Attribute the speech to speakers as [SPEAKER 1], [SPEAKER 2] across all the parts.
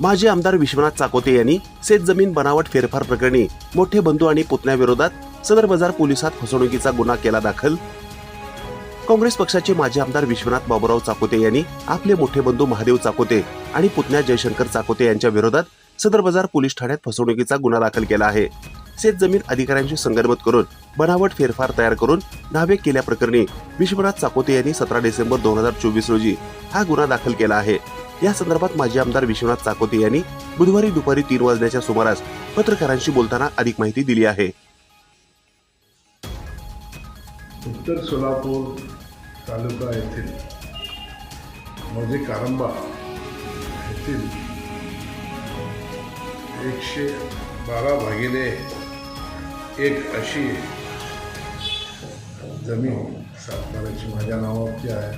[SPEAKER 1] माजी आमदार विश्वनाथ चाकोते यांनी शेत जमीन बनावट फेरफार प्रकरणी मोठे बंधू आणि पुतण्याविरोधात सदर बाजार पोलिसात फसवणुकीचा गुन्हा केला दाखल. काँग्रेस पक्षाचे माजी आमदार विश्वनाथ बाबूराव चाकोते यांनी आपले मोठे बंधू महादेव चाकोते आणि पुतण्या जयशंकर चाकोते यांच्या विरोधात सदर बाजार पोलीस ठाण्यात फसवणुकीचा गुन्हा दाखल केला आहे. शेत जमीन अधिकाऱ्यांशी संगनमत करून बनावट फेरफार तयार करून नावे केल्याप्रकरणी विश्वनाथ चाकोते यांनी सतरा डिसेंबर दोन हजार चोवीस रोजी हा गुन्हा दाखल केला आहे. या संदर्भात माजी आमदार विश्वनाथ चाकोते यांनी बुधवारी दुपारी तीन वाजण्याच्या सुमारास पत्रकारांशी बोलताना अधिक माहिती दिली आहे.
[SPEAKER 2] उत्तर सोलापूर तालुका येथील म्हणजे कारंबा येथील एकशे बारा भागिले एक अशी जमीन सातबाराची माझ्या नावावरती आहे.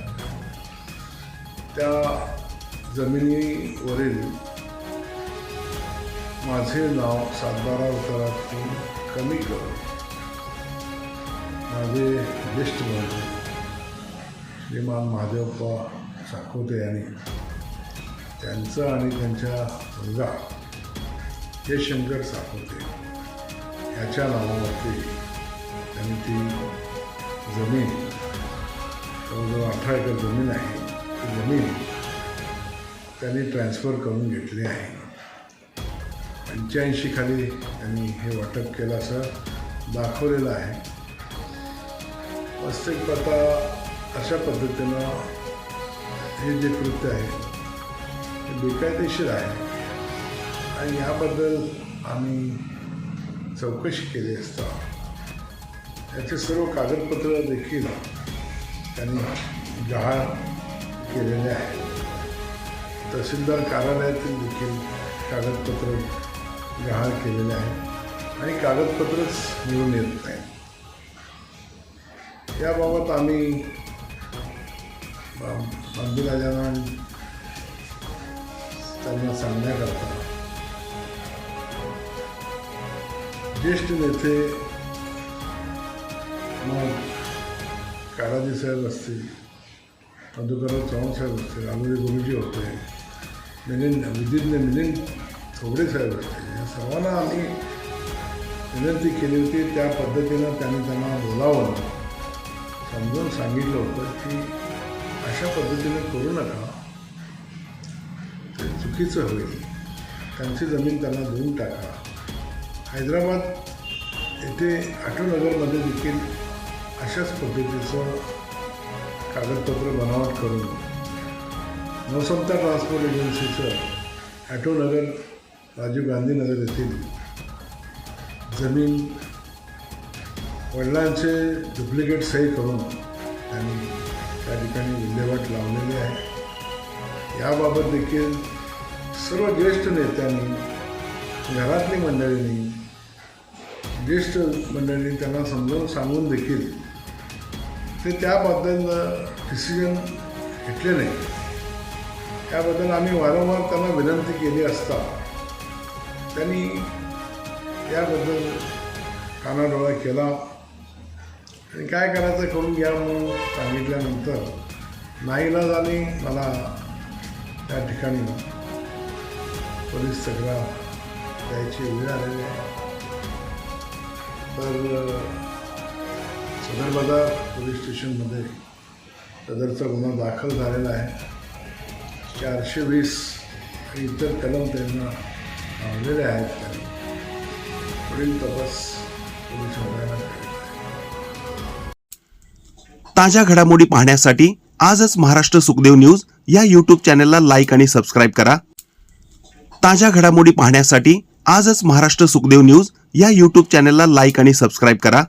[SPEAKER 2] त्या जमिनीवरील माझे नाव सातबारा उतारातून कमी कर माझे ज्येष्ठ बंधू श्रीमान महादेवप्पा साकोते यांनी त्यांचं आणि त्यांच्या मुलगा जयशंकर साकोते याच्या नावावरती त्यांनी ती जमीन जवळजवळ अठरा एकर जमीन आहे. ती जमीन त्यांनी ट्रान्सफर करून घेतली आहे. पंच्याऐंशी खाली त्यांनी हे वाटप केलं असं दाखवलेलं आहे. वास्तविक आता अशा पद्धतीनं हे जे कृत्य आहे ते बेकायदेशीर आहे. आणि याबद्दल आम्ही चौकशी केली असता. याचे सर्व कागदपत्र देखील त्यांनी गहाळ केलेले आहेत. तहसीलदार कार्यालयातील देखील कागदपत्र गहाळ केलेले आहे आणि कागदपत्रच मिळून येत नाही. याबाबत आम्ही मंदिराजांना त्यांना सांगण्याकरता ज्येष्ठ नेते मग काराजी साहेब असतील मधुकरराव चव्हाण साहेब असतील आलोरी गुरुजी होते मिलिंद विधिज्ञ मिलिंद थोबडे साहेब असतील या सर्वांना आम्ही विनंती केली होती त्या पद्धतीनं त्यांनी त्यांना बोलावं समजून सांगितलं होतं की अशा पद्धतीने करू नका ते चुकीचं होईल त्यांची जमीन त्यांना देऊन टाका हैदराबाद येथे आठवनगरमध्ये देखील अशाच पद्धतीचं कागदपत्र बनावट करून नवसंता ट्रान्सपोर्ट एजन्सीचं ॲटोनगर राजीव गांधीनगर येथील जमीन वडिलांचे डुप्लिकेट सही करून त्यांनी त्या ठिकाणी विल्हेवाट लावलेली आहे. याबाबत देखील सर्व ज्येष्ठ नेत्यांनी घरातली मंडळींनी ज्येष्ठ मंडळींनी त्यांना समजावून सांगून देखील ते त्याबद्दल डिसिजन घेतले नाही. त्याबद्दल आम्ही वारंवार त्यांना विनंती केली असता. त्यांनी याबद्दल कानाडोळा केला. आणि काय करायचं करून घ्या म्हणून सांगितल्यानंतर नाईलाजाने मला त्या ठिकाणी पोलीस तक्रार द्यायची वेळ आलेली आहे तर सदर बाजार पोलीस स्टेशनमध्ये सदरचा गुन्हा दाखल झालेला आहे. चारशे वीस इतर कलम त्यांना लावलेले आहेत. त्यांनी पुढील तपास पोलीस
[SPEAKER 1] ताज्या घडामोडी पाहण्यासाठी आजच महाराष्ट्र सुखदेव न्यूज या यूट्यूब चॅनलला लाईक आणि सबस्क्राईब करा. ताज्या घडामोडी पाहण्यासाठी आजच महाराष्ट्र सुखदेव न्यूज या यूट्यूब चॅनलला लाईक आणि सबस्क्राईब करा.